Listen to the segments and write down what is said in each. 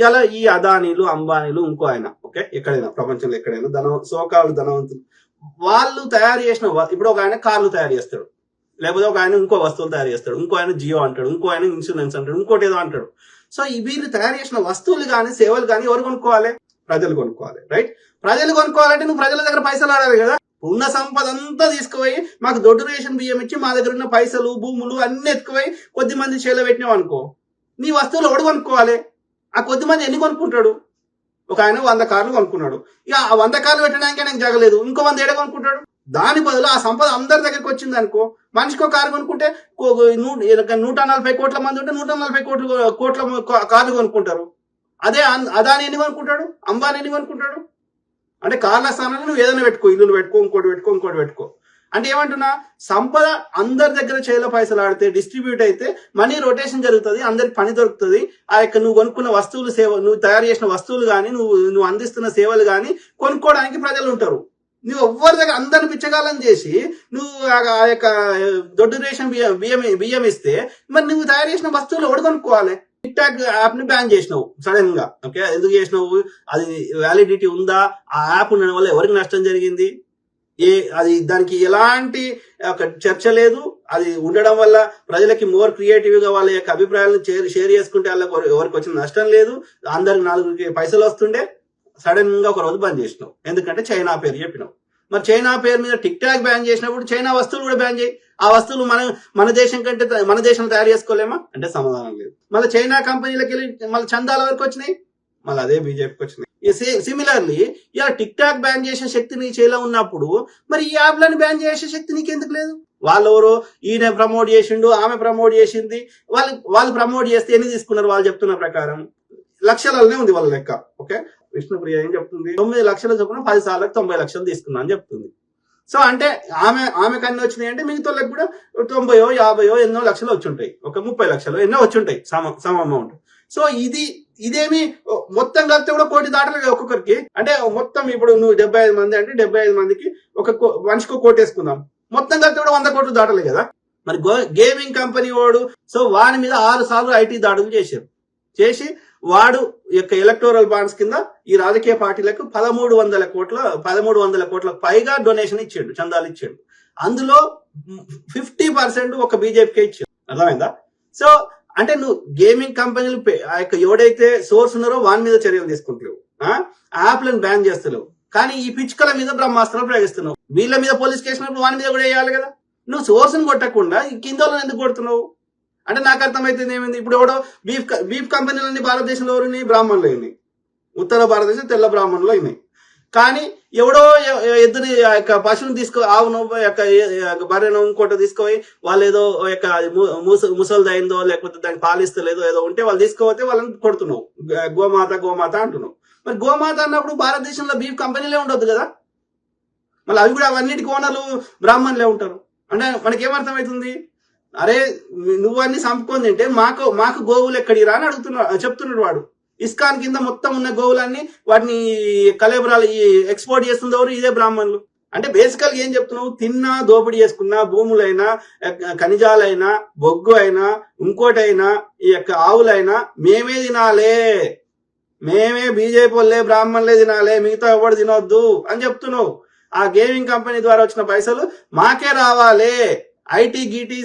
ఇలా ఈ అదానీలు అంబానీలు ఇంకో ఆయన ఓకే? ఎక్కడైనా ప్రపంచంలో ఎక్కడైనా ధన సోకాలు ధనవంతులు. వాళ్ళు తయారు చేసిన ఇప్పుడు ఒక ఆయన కార్లు తయారు చేస్తాడు. లేకపోతే ఒక ఆయన ఇంకో వస్తువులు తయారు చేస్తాడు. ఇంకో ఆయన జియో అంటాడు. ఇంకో ఆయన ఇన్సూరెన్స్ అంటాడు. ఇంకోటి ఏదో అంటాడు. సో ఈ వీళ్ళు తయారు చేసిన వస్తువులు కానీ సేవలు కానీ ఎవరు కొనుక్కోవాలి? ప్రజలు కొనుక్కోవాలి రైట్? ప్రజలు కొనుక్కోవాలంటే నువ్వు ప్రజల దగ్గర పైసలు ఆడాలి కదా? ఉన్న సంపద అంతా తీసుకుపోయి మాకు దొడ్డు రేషన్ బియ్యం ఇచ్చి మా దగ్గర ఉన్న పైసలు భూములు అన్ని ఎత్తుకుపోయి కొద్ది మంది చేలో పెట్టినావు అనుకో నీ వస్తువులు ఎవడు కొనుక్కోవాలి? ఆ కొద్ది మంది ఎన్ని కొనుక్కుంటాడు? ఒక ఆయన వంద కార్లు కొనుక్కున్నాడు. ఇక ఆ వంద కార్లు పెట్టడానికి నాకు జగలేదు ఇంకో వంద ఏడ కొనుక్కుంటాడు? దాని బదులు ఆ సంపద అందరి దగ్గరికి వచ్చింది అనుకో మనిషికి ఒక కారు కొనుక్కుంటే నూట నలభై కోట్ల మంది ఉంటే నూట నలభై కోట్ల కోట్ల కార్లు కొనుక్కుంటారు. అదే అదాని ఎన్ని కొనుక్కుంటాడు? అంబానీ ఎన్ని కొనుక్కుంటాడు? అంటే కార్ల స్థానంలో నువ్వు ఏదైనా పెట్టుకో ఇల్లులు పెట్టుకో ఇంకోటి పెట్టుకో ఇంకోటి పెట్టుకో. అంటే ఏమంటున్నా సంపద అందరి దగ్గర చేలో పైసలు ఆడితే డిస్ట్రిబ్యూట్ అయితే మనీ రొటేషన్ జరుగుతుంది అందరికి పని దొరుకుతుంది. ఆ యొక్క నువ్వు కొనుక్కున్న వస్తువులు సేవ నువ్వు తయారు చేసిన వస్తువులు కానీ నువ్వు నువ్వు అందిస్తున్న సేవలు కానీ కొనుక్కోవడానికి ప్రజలు ఉంటారు. నువ్వు ఎవ్వరి దగ్గర అందరిని పిచ్చగాలం చేసి నువ్వు ఆ- ఆ యొక్క దొడ్డు రేషన్ బియ్యం బియ్యం బియ్యం ఇస్తే మరి నువ్వు తయారు చేసిన వస్తువులు ఎవడు కొనుక్కోవాలి? టిక్ టాక్ యాప్ని బ్యాన్ చేసినావు సడన్గా. ఓకే ఎందుకు చేసినావు? అది వ్యాలిడిటీ ఉందా? ఆ యాప్ ఉండడం వల్ల ఎవరికి నష్టం జరిగింది? ఏ అది దానికి ఎలాంటి ఒక చర్చ లేదు. అది ఉండడం వల్ల ప్రజలకి మోర్ క్రియేటివ్గా వాళ్ళ యొక్క అభిప్రాయాలను షేర్ షేర్ చేసుకుంటే వాళ్ళకి ఎవరికి వచ్చిన నష్టం లేదు. అందరికి నాలుగు పైసలు వస్తుండే. సడన్గా ఒక రోజు బంద్ చేసినావు. ఎందుకంటే చైనా పేరు చెప్పినావు. మరి చైనా పేరు మీద టిక్ టాక్ బ్యాన్ చేసినప్పుడు చైనా వస్తువులు కూడా బ్యాన్ చేయి. ఆ వస్తువులు మన మన దేశం కంటే మన దేశం తయారు చేసుకోలేమా? అంటే సమాధానం లేదు. మళ్ళీ చైనా కంపెనీలకు వెళ్ళి మళ్ళీ చందాల వరకు వచ్చినాయి. మళ్ళీ అదే బీజేపీకి వచ్చినాయి. సిమిలర్లీ ఇలా టిక్ టాక్ బ్యాన్ చేసే శక్తి నీ చేలో ఉన్నప్పుడు మరి ఈ యాప్లను బ్యాన్ చేసే శక్తి నీకు ఎందుకు లేదు? వాళ్ళెవరో ఈయన ప్రమోట్ చేసిండు ఆమె ప్రమోట్ చేసింది వాళ్ళు వాళ్ళు ప్రమోట్ చేస్తే ఎన్ని తీసుకున్నారు వాళ్ళు చెప్తున్న ప్రకారం? లక్షలలోనే ఉంది వాళ్ళ లెక్క ఓకే? విష్ణుప్రియ ఏం చెప్తుంది? తొమ్మిది లక్షల చొప్పున పది సార్లకు తొంభై లక్షలు తీసుకున్నా అని చెప్తుంది. సో అంటే ఆమె ఆమె కన్నీ వచ్చినాయి అంటే మిగతా వాళ్ళకి కూడా తొంభయో యాభయో ఎన్నో లక్షలు వచ్చి ఉంటాయి ఒక ముప్పై లక్షలు ఎన్నో వచ్చుంటాయి సమ సమ అమౌంట్ సో ఇది ఇదేమి మొత్తం కలిపితే కూడా కోటి దాటలేదు ఒక్కొక్కరికి. అంటే మొత్తం ఇప్పుడు నువ్వు డెబ్బై ఐదు మంది అంటే డెబ్బై ఐదు మందికి ఒక కో- మనిషికి కోటి వేసుకుందాం. మొత్తం కలిపితే కూడా వంద కోట్లు దాటలేదు కదా. మరి గేమింగ్ కంపెనీ వాడు సో వాని మీద ఆరు సార్లు ఐటీ దాడులు చేశారు. చేసి వాడు యొక్క ఎలక్టోరల్ బాండ్స్ కింద ఈ రాజకీయ పార్టీలకు పదమూడు వందల కోట్ల పదమూడు వందల కోట్ల పైగా డొనేషన్ ఇచ్చాడు చందాలు ఇచ్చాడు. అందులో ఫిఫ్టీ పర్సెంట్ ఒక బీజేపీకే ఇచ్చాడు. అర్థమైందా? సో అంటే నువ్వు గేమింగ్ కంపెనీలు ఆ యొక్క ఎవడైతే సోర్స్ ఉన్నారో వాని మీద చర్యలు తీసుకుంటలేవు. యాప్లను బ్యాన్ చేస్తున్నావు కానీ ఈ పిచ్చుకల మీద బ్రహ్మాస్త్రాలు ప్రయోగిస్తున్నావు. వీళ్ళ మీద పోలీస్ కేసు వాని మీద కూడా వేయాలి కదా? నువ్వు సోర్స్ని కొట్టకుండా కింద ఎందుకు కొడుతున్నావు? అంటే నాకు అర్థమైతుంది ఏమైంది? ఇప్పుడు ఎవడో బీఫ్ బీఫ్ కంపెనీలన్నీ భారతదేశంలో ఎవరున్నాయి బ్రాహ్మణులు అయినాయి. ఉత్తర భారతదేశం తెల్ల బ్రాహ్మణులు అయినాయి. కానీ ఎవడో ఎ- ఎద్దుని ఆ యొక్క పశువుని తీసుకో ఆవును యొక్క భార్యను ఇంకోటి తీసుకుపోయి వాళ్ళు ఏదో యొక్క ము- ముసలిది అయిందో లేకపోతే దానికి పాలిస్తలేదో ఏదో ఉంటే వాళ్ళు తీసుకోపోతే వాళ్ళని కొడుతున్నావు. గోమాత గోమాత అంటున్నావు. మరి గోమాత అన్నప్పుడు భారతదేశంలో బీఫ్ కంపెనీలే ఉండొద్దు కదా? మళ్ళీ అవి కూడా అవన్నిటికీ ఓనర్లు బ్రాహ్మణులే ఉంటారు. అంటే మనకి ఏమర్థమవుతుంది అరే నువ్వు అన్ని చంపుకొని తింటే మాకు మాకు గోవులు ఎక్కడిరా అని అడుగుతున్నాడు చెప్తున్నాడు వాడు. ఇస్కాన్ కింద మొత్తం ఉన్న గోవులన్నీ వాటిని కలేబరాలు ఎక్స్పోర్ట్ చేస్తుంది ఎవరు ఇదే బ్రాహ్మణులు. అంటే బేసికల్ ఏం చెప్తున్నావు? తిన్నా దోపిడీ చేసుకున్నా భూములైనా ఖనిజాలైనా బొగ్గు అయినా ఇంకోటైనా ఈ యొక్క ఆవులైనా మేమే తినాలే. మేమే బీజేపీ వాళ్ళే బ్రాహ్మణులే తినాలే మిగతా ఎవడు తినొద్దు అని చెప్తున్నావు. ఆ గేమింగ్ కంపెనీ ద్వారా వచ్చిన పైసలు మాకే రావాలి. ఐటీ గీటీ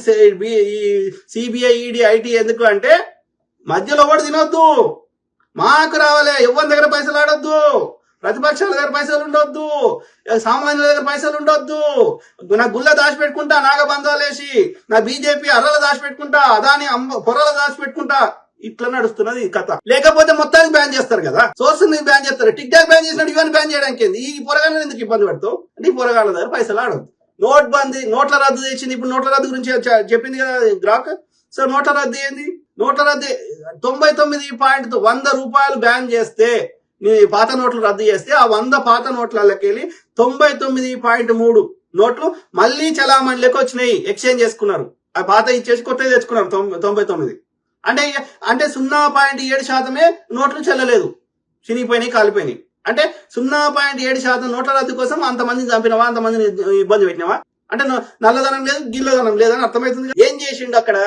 సిబిఐ ఈడీ ఐటీ ఎందుకు అంటే మధ్యలో కూడా తినొద్దు. మాకు రావాలి ఎవరి దగ్గర పైసలు ఆడొద్దు. ప్రతిపక్షాల దగ్గర పైసలు ఉండొద్దు. సామాన్యుల దగ్గర పైసలు ఉండొద్దు. నా గుల్ల దాచిపెట్టుకుంటా నాగబంధాలేసి నా బీజేపీ అర్రలు దాచిపెట్టుకుంటా అదాని అమ్మ పొరలు దాచిపెట్టుకుంటా ఇట్లా నడుస్తున్నది ఈ కథ. లేకపోతే మొత్తానికి బ్యాన్ చేస్తారు కదా. సోర్స్ బ్యాన్ చేస్తారు. టిక్ టాక్ బ్యాన్ చేసినట్టు ఇవన్నీ బ్యాన్ చేయడానికి ఏంది? ఈ పొరగానే ఎందుకు ఇబ్బంది పెడతావు? అంటే ఈ పొరగాళ్ళ దగ్గర పైసలు ఆడద్దు. నోట్ బందీ నోట్ల రద్దు తెచ్చింది ఇప్పుడు నోట్ల రద్దు గురించి చెప్పింది కదా గ్రాక్ సో నోట్ల రద్దు ఏంది? నోట్ల రద్దు తొంభై తొమ్మిది పాయింట్ వంద రూపాయలు బ్యాన్ చేస్తే నీ పాత నోట్లు రద్దు చేస్తే ఆ వంద పాత నోట్లకి వెళ్ళి తొంభై తొమ్మిది పాయింట్ మూడు నోట్లు మళ్ళీ చలామణిలోకి వచ్చినాయి ఎక్స్చేంజ్ చేసుకున్నారు. ఆ పాత ఇచ్చేసి కొత్తది తెచ్చుకున్నారు తొంభై తొంభై తొమ్మిది. అంటే అంటే సున్నా పాయింట్ ఏడు శాతమే నోట్లు చెల్లలేదు. చినిగిపోయినాయి కాలిపోయినాయి. అంటే సున్నా పాయింట్ ఏడు శాతం నోట్ల రద్దు కోసం అంతమందిని చంపినవా అంతమందిని ఇబ్బంది పెట్టినవా? అంటే నల్లదనం నల్లధనం లేదు గిల్లధనం లేదని అర్థమవుతుంది ఏం చేసిండు అక్కడ?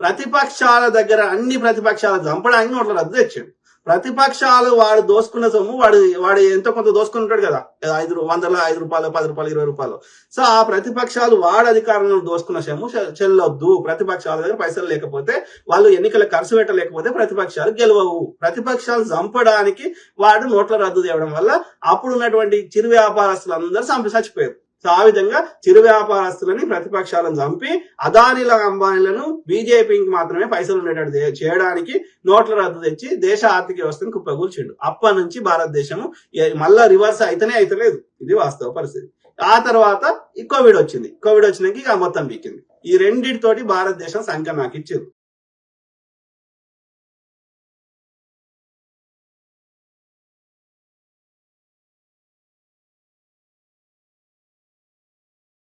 ప్రతిపక్షాల దగ్గర అన్ని ప్రతిపక్షాలు చంపడానికి నోట్ల రద్దు తెచ్చాడు. ప్రతిపక్షాలు వాడు దోసుకున్న సొమ్ము వాడు వాడు ఎంతో కొంత దోసుకుని ఉంటాడు కదా. ఐదు వందల ఐదు రూపాయలు పది రూపాయలు ఇరవై రూపాయలు. సో ఆ ప్రతిపక్షాలు వాడు అధికారంలో దోసుకున్న సొమ్ము చెల్లొద్దు. ప్రతిపక్షాల దగ్గర పైసలు లేకపోతే వాళ్ళు ఎన్నికల ఖర్చు పెట్టలేకపోతే ప్రతిపక్షాలు గెలవవు. ప్రతిపక్షాలు చంపడానికి వాడు నోట్ల రద్దు చేయడం వల్ల అప్పుడు ఉన్నటువంటి చిరు వ్యాపారస్తులందరూ చంపి చచ్చిపోయారు. సో ఆ విధంగా చిరు వ్యాపారస్తులని ప్రతిపక్షాలను చంపి అదానిల అంబానీలను బీజేపీకి మాత్రమే పైసలు ఉండేటట్టు చేయడానికి నోట్ల రద్దు తెచ్చి దేశ ఆర్థిక వ్యవస్థను కుప్పగూల్చిండు అప్పటి నుంచి భారతదేశం మళ్ళా రివర్స్ అయితేనే అయితలేదు. ఇది వాస్తవ పరిస్థితి. ఆ తర్వాత ఈ కోవిడ్ వచ్చింది. కోవిడ్ వచ్చినాక ఇక మొత్తం పీకింది. ఈ రెండింటితోటి భారతదేశం సంఖ్య నాకు ఇచ్చింది